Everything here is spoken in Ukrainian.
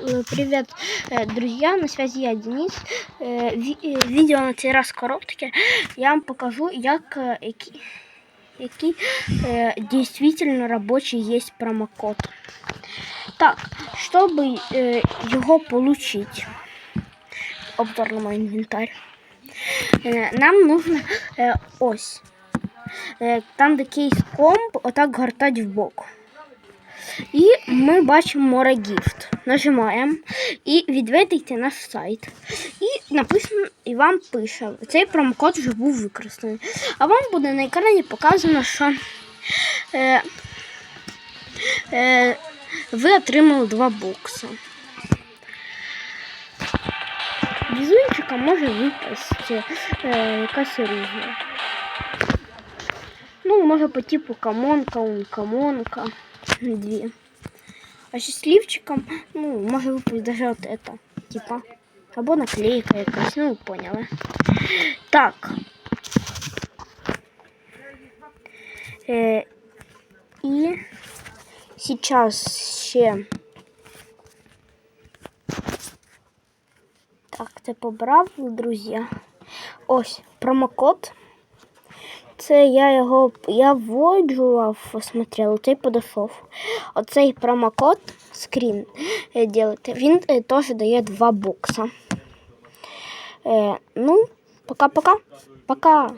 Э, Привет, э, друзья, на связи я Денис. Э, ви- э, Відео на цей раз коротке. Я вам покажу, як, е, які, який е, дійсно робочий є промокод. Так, щоб е, його получить, обзор на мой інвентар, е, нам нужно е, ось. Е, там, де кейс комп, отак гортать в бок. І ми бачимо море гіфт. Нажимаємо і відведете наш сайт. І написано, і вам пише, цей промокод вже був використаний. А вам буде на екрані показано, що е, е, ви отримали два бокси. Візунчика може випасти е, якась оружие. Ну, може по типу камонка, он камонка. А счастливчиком, ну, може випасть даже вот это. Типа. Або наклейка якась, ну, поняли. Так. Е, і сейчас ще. Так, це побрав, друзі. Ось промокод. Це я його я вводжував, смотрел, цей подошов. Оцей промокод скрін е, ділити, він е, теж дає два бокса. Е, ну, пока-пока. Пока.